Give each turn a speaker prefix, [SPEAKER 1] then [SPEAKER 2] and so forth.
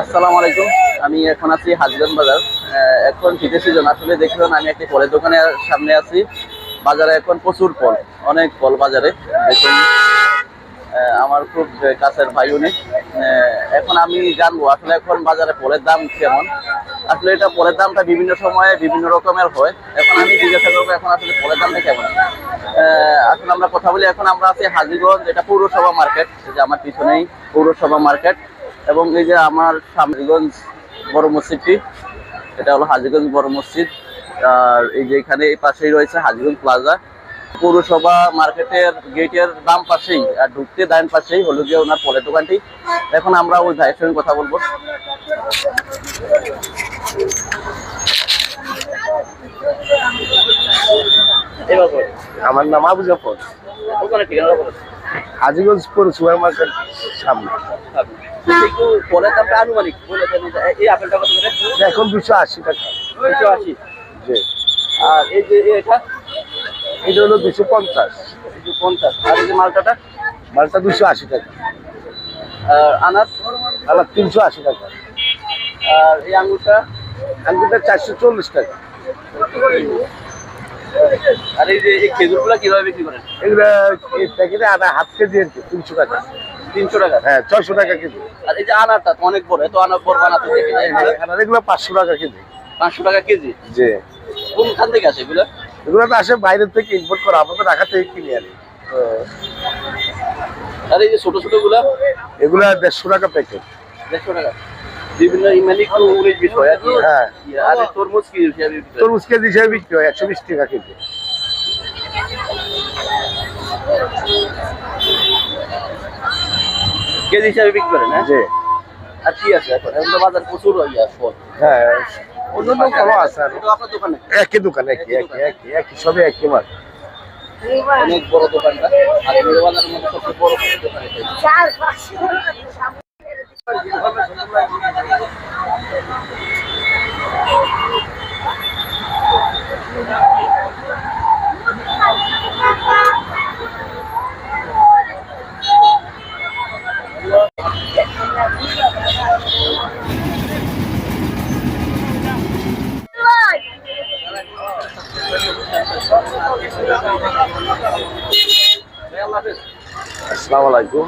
[SPEAKER 1] আসসালামু আলাইকুম। আমি এখন আছি হাজগঞ্জ বাজার। এখন শীতের সিজন আসলে দেখলেন, আমি একটি ফলের দোকানের সামনে আছি। বাজারে এখন প্রচুর ফল, অনেক ফল বাজারে। দেখুন আমার খুব কাছের ভাই উনি। এখন আমি জানব, আসলে এখন বাজারে ফলের দাম কেমন? আসলে এটা ফলের দামটা বিভিন্ন সময়ে বিভিন্ন রকমের হয়। এখন আমি জিজ্ঞাসা করব, এখন আসলে ফলের দামটা কেমন? আসলে আমরা কথা বলি, এখন আমরা আছি হাজিগঞ্জ, এটা পৌরসভা মার্কেট। যে আমার পিছনেই পৌরসভা মার্কেট। এবং এই যে আমার সামরিগঞ্জ বড় মসজিদটি এটা হলো হাজিগঞ্জ বড় মসজিদ। আর এই যে এখানে এই পাশেই রয়েছে হাজিগঞ্জ প্লাজা। পৌরসভা মার্কেটের গেটের বাম পাশেই আর ঢুকতে ডান পাশেই হলো গিয়ে ওনার ফলের দোকানটি। এখন আমরা ওই ভাইয়ের সঙ্গে কথা বলব।
[SPEAKER 2] আমার নাম আবু জাফর।
[SPEAKER 1] ঠিকানা
[SPEAKER 2] হাজিগঞ্জ পৌর সুপার মার্কেট সামনে।
[SPEAKER 1] একটু ফলের দামটা আনুমানিক বলে দেন এই- আপেলটা কত করে?
[SPEAKER 2] এখন দুশো আশি টাকা।
[SPEAKER 1] দুশো আশি।
[SPEAKER 2] যে
[SPEAKER 1] আর এই যে এটা?
[SPEAKER 2] এটা হলো দুশো পঞ্চাশ।
[SPEAKER 1] দুশো পঞ্চাশ। আর এই যে মালটাটা?
[SPEAKER 2] মালটা দুশো আশি টাকা।
[SPEAKER 1] আর আনার?
[SPEAKER 2] আলাদা তিনশো আশি টাকা।
[SPEAKER 1] আর এই আঙ্গুরটা
[SPEAKER 2] আঙ্গুরটা চারশো চল্লিশ টাকা।
[SPEAKER 1] আর এই যে এই খেজুরগুলো কীভাবে বিক্রি করেন?
[SPEAKER 2] এগুলো প্যাকেটে আদা হাফ কেজি আর কি তিনশো টাকা।
[SPEAKER 1] তিনশো টাকা?
[SPEAKER 2] হ্যাঁ ছয়শো টাকা কেজি।
[SPEAKER 1] আর এই যে আনারটা তো অনেক বড় এত আনার বড় বানাতে দেখি না এগুলো
[SPEAKER 2] এগুলো পাঁচশো টাকা কেজি।
[SPEAKER 1] পাঁচশো টাকা কেজি?
[SPEAKER 2] যে
[SPEAKER 1] কোনখান থেকে আসে এগুলো?
[SPEAKER 2] এগুলো তো আসে বাইরের থেকে ইম্পোর্ট করা আমাদের ঢাকা থেকে কিনে আনি।
[SPEAKER 1] আর এই যে ছোট ছোটগুলা?
[SPEAKER 2] এগুলো দেড়শো টাকা প্যাকেট
[SPEAKER 1] দেড়শো টাকা। বিভিন্ন মানে একটু উনিশ বিশ হয়
[SPEAKER 2] হ্যাঁ।
[SPEAKER 1] আর তরমুজ কি হিসাবে
[SPEAKER 2] তরমুজ কেজি হিসেবে বিক্রি হয় একশো বিশ টাকা কেজি।
[SPEAKER 1] কেজি হিসাবে বিক্রি করেন হ্যাঁ?
[SPEAKER 2] যে
[SPEAKER 1] আর কি আছে এখন? এখন তো বাজার প্রচুর ইয়া ফল
[SPEAKER 2] হ্যাঁ অন্যান্য ভালো আছে আর
[SPEAKER 1] এটা আপনার দোকানে?
[SPEAKER 2] একই দোকান একই একই একই একই সবই একই মাল।
[SPEAKER 1] অনেক বড় দোকানটা আর এই বাজারের মধ্যে সবচেয়ে বড় দোকান এটাই।
[SPEAKER 2] আসসালামু আলাইকুম।